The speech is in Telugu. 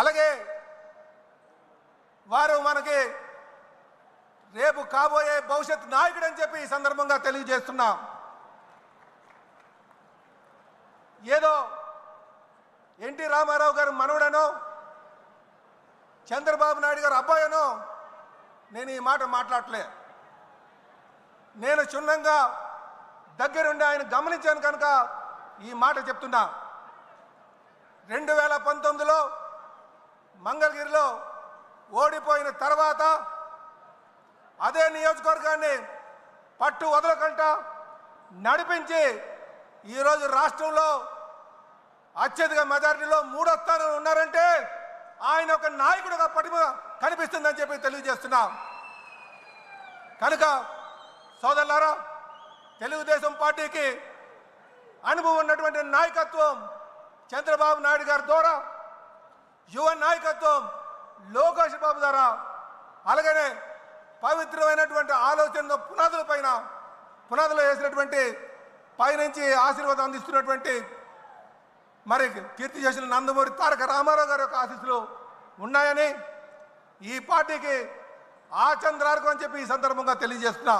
అలాగే వారు మనకి రేపు కాబోయే భవిష్యత్ నాయకుడు అని చెప్పి ఈ సందర్భంగా తెలియజేస్తున్నాం. ఏదో ఎన్టీ రామారావు గారు మనవడనో చంద్రబాబు నాయుడు గారు అబ్బాయనో నేను ఈ మాట మాట్లాడలే నేను క్షుణ్ణంగా దగ్గరుండి ఆయన గమనించాను కనుక ఈ మాట చెప్తున్నా. రెండు వేల పంతొమ్మిదిలో మంగళగిరిలో ఓడిపోయిన తర్వాత అదే నియోజకవర్గాన్ని పట్టు వదలకంట నడిపించి ఈరోజు రాష్ట్రంలో అత్యధిక మెజారిటీలో మూడో స్థానంలో ఉన్నారంటే ఆయన ఒక నాయకుడుగా పటిమ కనిపిస్తుందని చెప్పి తెలియజేస్తున్నాం. కనుక సోదరులారా తెలుగుదేశం పార్టీకి అనుభవం ఉన్నటువంటి నాయకత్వం చంద్రబాబు నాయుడు గారి ద్వారా యువ నాయకత్వం లోకేష్ బాబు ద్వారా అలాగనే పవిత్రమైనటువంటి ఆలోచనలో పునాదుల పైన పునాదులు వేసినటువంటి పైనుంచి ఆశీర్వాదం అందిస్తున్నటువంటి మరి కీర్తి చేసిన నందమూరి తారక రామారావు గారి యొక్క ఆశీస్సులు ఉన్నాయని ఈ పార్టీకి ఆ అని చెప్పి ఈ సందర్భంగా తెలియజేస్తున్నా.